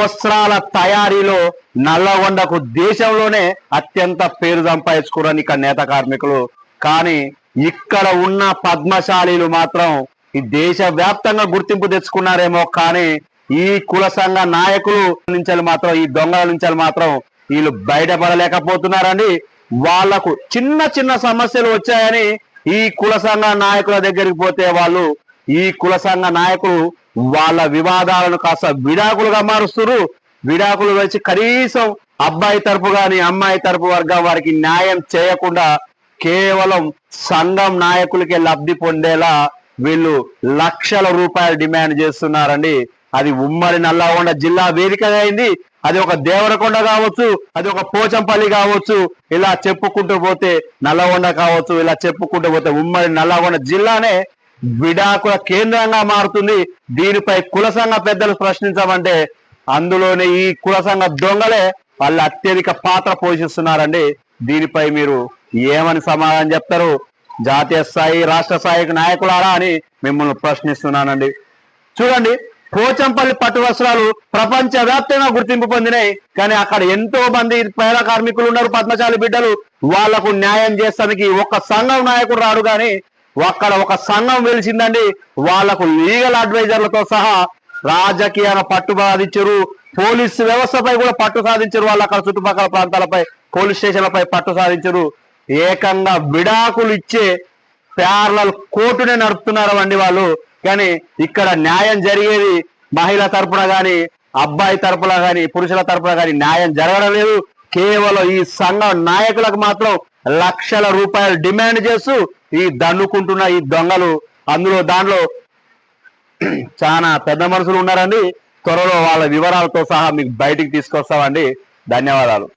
వస్త్రాల తయారీలో నల్లగొండకు దేశంలోనే అత్యంత పేరు సంపాదించుకున్నారు ఇక్కడ నేత కార్మికులు. కానీ ఇక్కడ ఉన్న పద్మశాలీలు మాత్రం ఈ దేశ వ్యాప్తంగా గుర్తింపు తెచ్చుకున్నారేమో. కానీ ఈ కుల సంఘ నాయకులు నుంచి మాత్రం ఈ దొంగల నుంచి మాత్రం వీళ్ళు బయటపడలేకపోతున్నారండి. వాళ్ళకు చిన్న చిన్న సమస్యలు వచ్చాయని ఈ కుల సంఘ నాయకుల దగ్గరికి పోతే వాళ్ళు ఈ కుల సంఘ నాయకులు వాళ్ళ వివాదాలను కాస్త విడాకులుగా మారుస్తున్నారు. విడాకులు వచ్చి కనీసం అబ్బాయి తరపు గాని అమ్మాయి తరపు వర్గం వారికి న్యాయం చేయకుండా కేవలం సంఘం నాయకులకే లబ్ధి పొందేలా వీళ్ళు లక్షల రూపాయలు డిమాండ్ చేస్తున్నారండి. అది ఉమ్మడి నల్లగొండ జిల్లా వేదికగా అయింది. అది ఒక దేవరకొండ కావచ్చు అది ఒక పోచంపల్లి కావచ్చు ఇలా చెప్పుకుంటూ పోతే నల్లగొండ కావచ్చు ఇలా చెప్పుకుంటూ పోతే ఉమ్మడి నల్లగొండ జిల్లానే విడాకుల కేంద్రంగా మారుతుంది. దీనిపై కుల సంఘ పెద్దలు ప్రశ్నించమంటే అందులోనే ఈ కుల సంఘ దొంగలే వాళ్ళు అత్యధిక పాత్ర పోషిస్తున్నారండి. దీనిపై మీరు ఏమని సమాధానం చెప్తారు? జాతీయ స్థాయి రాష్ట్ర స్థాయికి నాయకులారా అని మిమ్మల్ని ప్రశ్నిస్తున్నానండి. చూడండి పోచంపల్లి పట్టు వస్త్రాలు ప్రపంచవ్యాప్తంగా గుర్తింపు పొందినాయి. కానీ అక్కడ ఎంతో మంది పేద కార్మికులు ఉన్నారు పద్మశాలి బిడ్డలు. వాళ్ళకు న్యాయం చేస్తానికి ఒక సంఘం నాయకుడు రాడు కానీ అక్కడ ఒక సంఘం వెలిసిందండి. వాళ్ళకు లీగల్ అడ్వైజర్లతో సహా రాజకీయాల పట్టు సాధించరు. పోలీసు వ్యవస్థపై కూడా పట్టు సాధించరు. వాళ్ళు అక్కడ చుట్టుపక్కల ప్రాంతాలపై పోలీస్ స్టేషన్లపై పట్టు సాధించరు. ఏకంగా విడాకులు ఇచ్చే ప్యారల కోర్టునే నడుపుతున్నారు అండి వాళ్ళు. కానీ ఇక్కడ న్యాయం జరిగేది మహిళ తరపున గాని అబ్బాయి తరపున గాని పురుషుల తరపున గాని న్యాయం జరగడం లేదు. కేవలం ఈ సంఘ నాయకులకు మాత్రం లక్షల రూపాయలు డిమాండ్ చేస్తూ ఈ దన్నుకుంటున్న ఈ దొంగలు. అందులో దాంట్లో చాలా పెద్ద మనుషులు ఉన్నారండి. త్వరలో వాళ్ళ వివరాలతో సహా మీకు బయటికి తీసుకొస్తామండి. ధన్యవాదాలు.